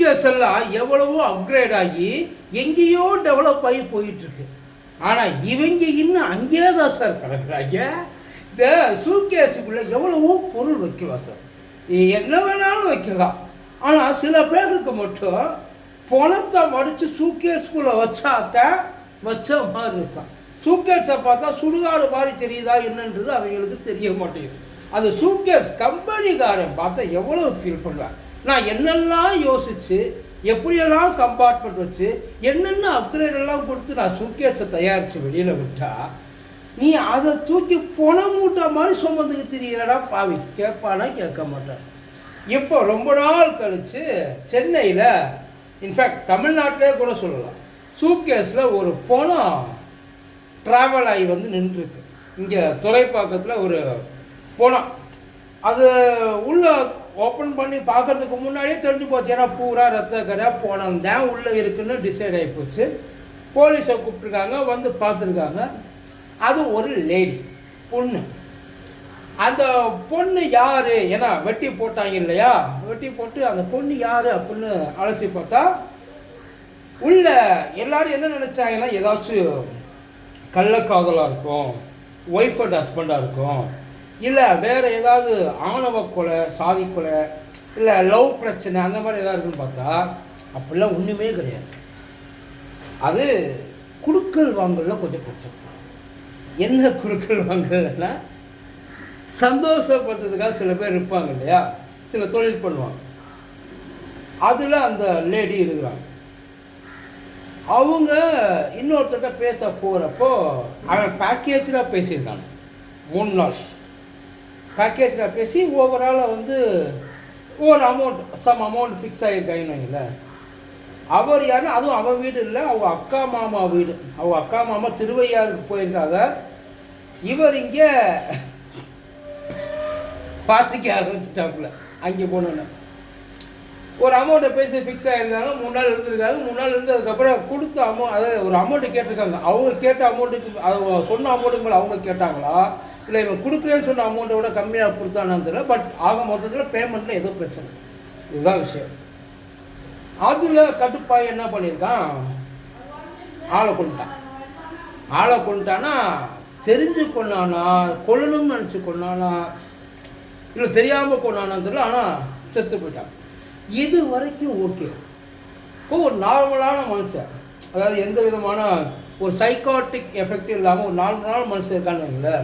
Suitcase எல்லாம் எவ்வளவோ upgrade ஆகி எங்கேயோ டெவலப் ஆகி போயிட்டுருக்கு. ஆனால் இவங்க இன்னும் அங்கேயே தான் சார் கிடக்குறாங்க. இந்த சூட்கேஸுக்குள்ளே எவ்வளவோ பொருள் வைக்கலாம் சார் என்ன வேணாலும் வைக்கலாம். ஆனால் சில பேருக்கு மட்டும் பணத்தை மடித்து சூட்கேஸ்குள்ளே வச்சாத்தான் வச்ச மாதிரி இருக்கான் சூட்கேஸை பார்த்தா சுடுகாடு மாதிரி தெரியுதா என்னன்றது அவங்களுக்கு தெரிய மாட்டேங்குது. அந்த சூட்கேஸ் கம்பெனிக்காரன் பார்த்தா எவ்வளோ ஃபீல் பண்ணுவான். நான் என்னெல்லாம் யோசித்து எப்படியெல்லாம் கம்பார்ட்மெண்ட் வச்சு என்னென்ன upgrade எல்லாம் கொடுத்து நான் சூட்கேஸை தயாரித்து வெளியில் விட்டால் நீ அதை தூக்கி பொண மூட்டை மாதிரி சுமந்துக்கு திரியறடா பாவி. கேட்பானா கேட்க மாட்டான். இப்போ ரொம்ப நாள் கழித்து சென்னையில் இன்ஃபேக்ட் தமிழ்நாட்டிலே கூட சொல்லலாம். சூட்கேஸில் ஒரு பணம் ட்ராவல் ஆகி வந்து நின்றுருக்கு. இங்கே துறைப்பாக்கத்தில் ஒரு பணம் அது உள்ள ஓப்பன் பண்ணி பார்க்கறதுக்கு முன்னாடியே தெரிஞ்சு போச்சு. ஏன்னா பூரா ரத்த கரை போனது தான் உள்ளே இருக்குன்னு டிசைட் ஆகி போச்சு. போலீஸை கூப்பிட்ருக்காங்க வந்து பார்த்துருக்காங்க. அது ஒரு லேடி பொண்ணு. அந்த பொண்ணு யார்? ஏன்னா வெட்டி போட்டாங்க இல்லையா? வெட்டி போட்டு அந்த பொண்ணு யார் அப்படின்னு அலசி பார்த்தா உள்ள எல்லாரும் என்ன நினச்சாங்கன்னா ஏதாச்சும் கள்ளக்காதலாக இருக்கும் ஒய்ஃப் அண்ட் ஹஸ்பண்டாக இருக்கும். இல்லை வேறு ஏதாவது ஆணவ கொலை சாதி கொலை இல்லை லவ் பிரச்சனை அந்த மாதிரி ஏதாவது இருக்குன்னு பார்த்தா அப்படிலாம் ஒன்றுமே கிடையாது. அது குடுக்கல் வாங்கல கொஞ்சம் பிரச்சனை. என்ன குடுக்கல் வாங்கலன்னா சந்தோஷப்படுறதுக்காக சில பேர் இருப்பாங்க இல்லையா? சில தொழில் பண்ணுவாங்க. அதில் அந்த லேடி இருக்கிறாங்க. அவங்க இன்னொருத்தர்கிட்ட பேச போகிறப்போ அவன் பேக்கேஜில் பேசியிருக்காங்க மூணு நாள். பேக்கேஜில் பேசி ஓவராலாக வந்து ஒரு அமௌண்ட் சம் அமௌண்ட் ஃபிக்ஸ் ஆகிருக்காங்கன்னு வைங்களேன். அவர் யாருன்னா அதுவும் அவன் வீடு இல்லை அவங்க அக்கா மாமா வீடு. அவங்க அக்கா மாமா திருவையாருக்கு போயிருக்காங்க. இவர் இங்கே வாசிக்க ஆரம்பிச்சிட்டாப்புல அங்கே போனோன்னு. ஒரு அமௌண்ட்டை பேசி ஃபிக்ஸ் ஆகிருந்தாங்க மூணு நாள் இருந்திருக்காங்க. மூணு நாள் இருந்ததுக்கப்புறம் கொடுத்த அமௌண்ட் அதாவது ஒரு அமௌண்ட்டு கேட்டிருக்காங்க. அவங்க கேட்ட அமௌண்ட்டுக்கு அது சொன்ன அமௌண்ட்டுக்கு மேலே அவங்க கேட்டாங்களா? இல்லை இவன் கொடுக்குறேன்னு சொன்ன அமௌண்ட்டை விட கம்மியாக கொடுத்தானான்னு தெரியல பட் ஆக மொத்தத்தில் பேமெண்ட்டில் ஏதோ பிரச்சனை. இதுதான் விஷயம். அதில் கட்டுப்பாய் என்ன பண்ணியிருக்கான்? ஆளை கொண்டுட்டான். ஆளை கொண்டுட்டான்னா தெரிஞ்சு கொண்டானா கொல்லணும்னு நினச்சி கொண்டானா இல்லை தெரியாமல் கொண்டானான்னு தெரியல ஆனால் செத்து போயிட்டான். இது வரைக்கும் ஓகே இப்போ ஒரு நார்மலான மனுஷன் அதாவது எந்த விதமான ஒரு சைக்காட்டிக் எஃபெக்ட் இல்லாமல் ஒரு நார்மலான மனுஷன் இருக்கான்னு இல்லை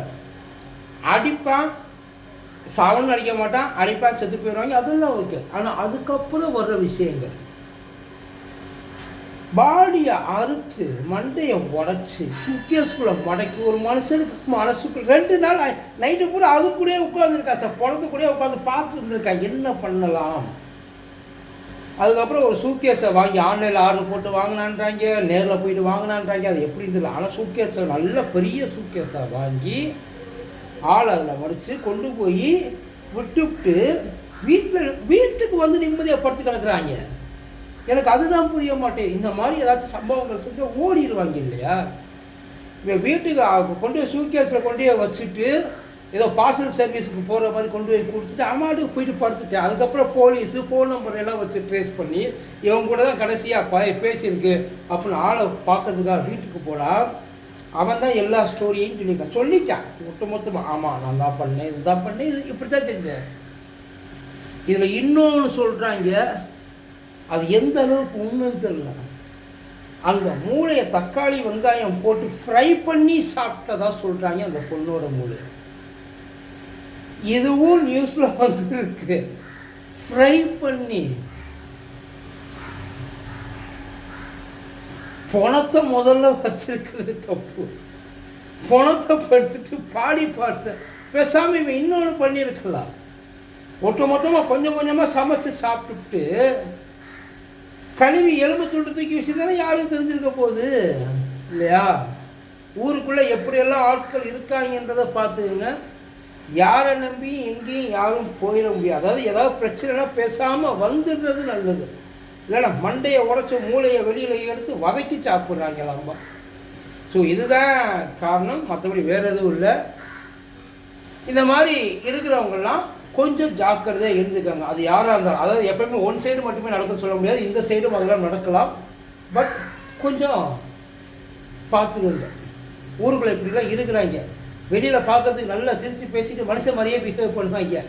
அடிப்பான் சவன் அடிக்க மாட்டான் அடிப்பான் செத்து போயிடுவாங்க. அதெல்லாம் ஓகே. ஆனால் அதுக்கப்புறம் வர்ற விஷயங்கள். பாடியை அறுத்து மண்டையை உடச்சி சுக்கியஸ்குள்ளே மடக்கி ஒரு மனுஷனுக்கு மனசுக்குள்ள ரெண்டு நாள் நைட்டு பூரா அது கூடயே உட்காந்துருக்கா சார். பணத்து கூடயே உட்காந்து பார்த்து இருந்திருக்கா என்ன பண்ணலாம்? அதுக்கப்புறம் ஒரு சூட்கேஸை வாங்கி ஆன்லைனில் ஆர்டர் போட்டு வாங்கினான்றாங்க நேரில் போயிட்டு வாங்கினான்றாங்க. அது எப்படி இருந்தது? ஆனால் சூட்கேஸை நல்ல பெரிய சூட்கேஸை வாங்கி ஆள் அதில் மடித்து கொண்டு போய் விட்டுவிட்டு வீட்டில் வீட்டுக்கு வந்து நிம்மதியாக படுத்து கிடக்குறாங்க. எனக்கு அதுதான் புரிய மாட்டேன். இந்த மாதிரி ஏதாச்சும் சம்பவங்கள் செஞ்சு ஓடிடுவாங்க இல்லையா? இவன் வீட்டுக்கு கொண்டு போய் சூக்கேஸில் கொண்டு போய் வச்சுட்டு ஏதோ பார்சல் சர்வீஸுக்கு போகிற மாதிரி கொண்டு போய் கொடுத்துட்டு அம்மாட்டுக்கு போயிட்டு படுத்துட்டேன். அதுக்கப்புறம் போலீஸு ஃபோன் நம்பர் எல்லாம் வச்சு ட்ரேஸ் பண்ணி இவங்க கூட தான் கடைசியாக ப பேசியிருக்கு. அப்படின்னு ஆளை பார்க்கறதுக்காக வீட்டுக்கு போனால் அவன் தான் எல்லா ஸ்டோரியும் சொல்லியிருக்கான் சொல்லிட்டான். ஒட்டு மொத்தமாக ஆமாம் நான் தான் பண்ணேன் இதுதான் பண்ணேன் இது இப்படி தான் செஞ்சேன் இதில் இன்னொன்று சொல்கிறாங்க அது எந்த அளவுக்கு உண்மைன்னு தெரியல. அந்த மூளையை தக்காளி வெங்காயம் போட்டு ஃப்ரை பண்ணி சாப்பிட்டதா சொல்கிறாங்க அந்த பொண்ணோட மூளை. இதுவும் நியூஸில் வந்துருக்கு. ஃப்ரை பண்ணி பணத்தை முதல்ல வச்சிருக்கிறது தப்பு. பணத்தை படுத்துட்டு பாடி பார்ட்ஸை பேசாமல் இவன் இன்னொன்று பண்ணியிருக்கலாம். ஒட்டு மொத்தமாக கொஞ்சம் கொஞ்சமாக சமைச்சு சாப்பிட்டுட்டு கழுவி எலும்பு துண்டு தூக்கி விஷயம் யாரும் தெரிஞ்சிருக்க போகுது? இல்லையா? ஊருக்குள்ளே எப்படியெல்லாம் ஆட்கள் இருக்காங்கன்றதை பார்த்துக்கங்க யாரை நம்பி எங்கேயும் யாரும் போயிட முடியாது. அதாவது ஏதாவது பிரச்சனைனா பேசாமல் வந்துடுறது நல்லது. இல்லைன்னா மண்டையை உடச்சி மூளையை வெளியில் எடுத்து வதக்கி சாப்பிட்றாங்களாம்பா ஸோ இதுதான் காரணம். மற்றபடி வேறு எதுவும் இல்லை. இந்த மாதிரி இருக்கிறவங்கெல்லாம் கொஞ்சம் ஜாக்கிரதையாக இருந்துக்காங்க. அது யாராக இருந்தாலும் அதாவது எப்பயுமே ஒன் சைடு மட்டுமே நடக்கும்னு சொல்ல முடியாது. இந்த சைடும் அதெல்லாம் நடக்கலாம். பட் கொஞ்சம் பார்த்துக்கோங்க. ஊருக்குள்ளே இப்படிலாம் இருக்கிறாங்க. வெளியில் பார்க்கறதுக்கு நல்லா சிரித்து பேசிட்டு மனுஷன் மாதிரியே பிஹேவ் பண்ணுவாங்க.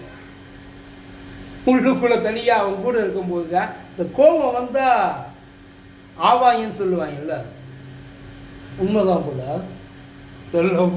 உள்ளுக்குள்ளே தனியாக அவங்க கூட இருக்கும்போது தான் இந்த கோபம் வந்தால் ஆவாயின்னு சொல்லுவாங்கல்ல. உண்மைதான் போல. தெரியலம்மா